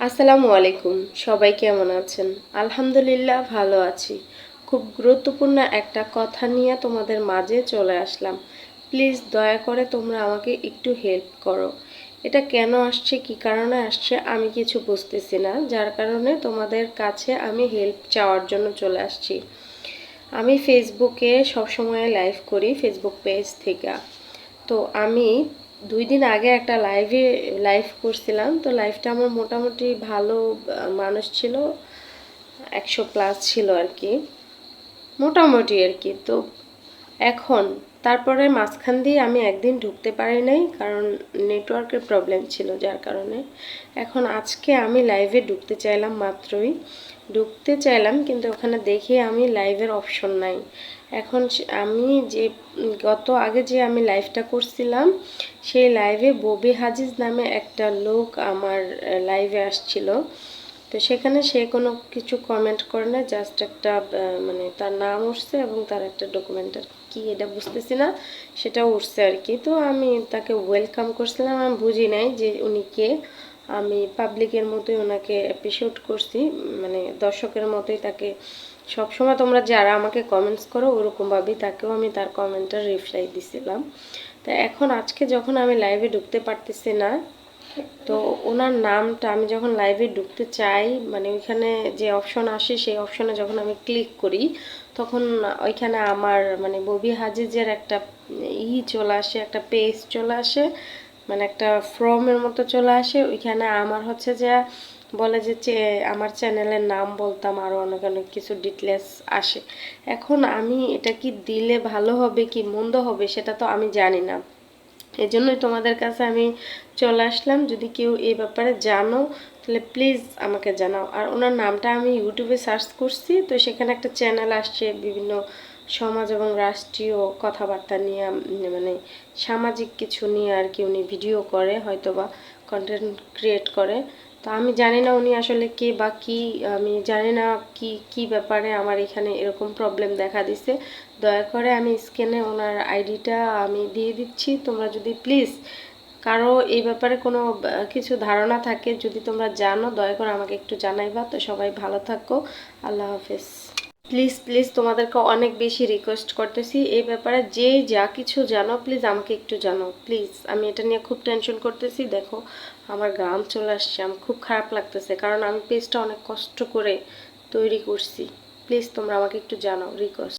আসসালামু আলাইকুম। সবাই কেমন আছেন? আলহামদুলিল্লাহ ভালো আছি। খুব গুরুত্বপূর্ণ একটা কথা নিয়ে তোমাদের মাঝে চলে আসলাম। প্লিজ দয়া করে তোমরা আমাকে একটু হেল্প করো। এটা কেন আসছে, কি কারণে আসছে, আমি কিছু বুঝতেছি না। যার কারণে তোমাদের কাছে আমি হেল্প চাওয়ার জন্য চলে আসছি। আমি ফেসবুকে সবসময় লাইভ করি ফেসবুক পেজ থেকে। তো আমি দুই দিন আগে একটা লাইভে লাইভ করছিলাম। তো লাইভটা আমার মোটামুটি ভালো, মানুষ ছিল, একশো প্লাস ছিল আর কি। মোটামুটি আর কি। তো এখন তারপরে মাঝখান দিয়ে আমি একদিন ঢুকতে পারি নাই, কারণ নেটওয়ার্কের প্রবলেম ছিল যার কারণে। এখন আজকে আমি লাইভে ঢুকতে চাইলাম মাত্রই। ঢুকতে চাইলাম, কিন্তু ওখানে দেখি আমি লাইভের অপশন নাই। এখন আমি যে, গত আগে যে আমি লাইভটা করছিলাম, সেই লাইভে ববি হাজিজ নামে একটা লোক আমার লাইভে আসছিল। তো সেখানে সে কোনো কিছু কমেন্ট করে না জাস্ট একটা মানে তার নাম উঠছে এবং তার একটা ডকুমেন্টার কি, এটা বুঝতেছি না সেটা উঠছে আর কি। তো আমি তাকে ওয়েলকাম করছিলাম, আমি বুঝি নাই যে উনি কে। আমি পাবলিকের মতোই ওনাকে অ্যাপ্রিসিয়েট করছি মানে দর্শকের মতোই তাকে। সবসময় তোমরা যারা আমাকে কমেন্টস করো, ওরকমভাবেই তাকেও আমি তার কমেন্টের রিপ্লাই দিছিলাম। তা এখন আজকে যখন আমি লাইভে ঢুকতে পারতেছি না তো ওনার নামটা আমি যখন লাইভে ঢুকতে চাই মানে ওইখানে যে অপশন আসে, সেই অপশনে যখন আমি ক্লিক করি, তখন ওইখানে আমার মানে ববি হাজিজের একটা ই চলে আসে, একটা পেজ চলে আসে মানে একটা ফর্মের মতো চলে আসে। ওইখানে আমার হচ্ছে যে বলে যে আমার চ্যানেলের নাম বলতাম আরও অনেক অনেক কিছু ডিটেলস আসে। এখন আমি এটা কি দিলে ভালো হবে, কি মন্দ হবে, সেটা তো আমি জানি না। এই জন্যই তোমাদের কাছে আমি চলে আসলাম। যদি কেউ এই ব্যাপারে জানো, তাহলে প্লিজ আমাকে জানাও। আর ওনার নামটা আমি ইউটিউবে সার্চ করছি, তো সেখানে একটা চ্যানেল আসছে বিভিন্ন সমাজ এবং রাষ্ট্রীয় কথাবার্তা নিয়ে মানে সামাজিক কিছু নিয়ে আর কি উনি ভিডিও করে হয়তো বা কন্টেন্ট ক্রিয়েট করে। তো আমি জানি না উনি আসলে কে বা কি, আমি জানি না কি কি ব্যাপারে আমার এখানে এরকম প্রবলেম দেখা দিছে। দয়া করে আমি স্ক্যানে ওনার আইডিটা আমি দিয়ে দিচ্ছি। তোমরা যদি প্লিজ কারও এই ব্যাপারে কোনো কিছু ধারণা থাকে, যদি তোমরা জানো, দয়া করে আমাকে একটু জানাইবা। তো সবাই ভালো থাকো। আল্লাহ হাফেজ। প্লিজ প্লিজ তোমাদেরকে অনেক বেশি রিকোয়েস্ট করতেছি। এই ব্যাপারে যে যা কিছু জানো প্লিজ আমাকে একটু জানো প্লিজ আমি এটা নিয়ে খুব টেনশন করতেছি। দেখো, আমার গ্রাম চলে আসছে, আমার খুব খারাপ লাগতেছে, কারণ আমি পেজটা অনেক কষ্ট করে তৈরি করছি। প্লিজ তোমরা আমাকে একটু জানাও রিকোয়েস্ট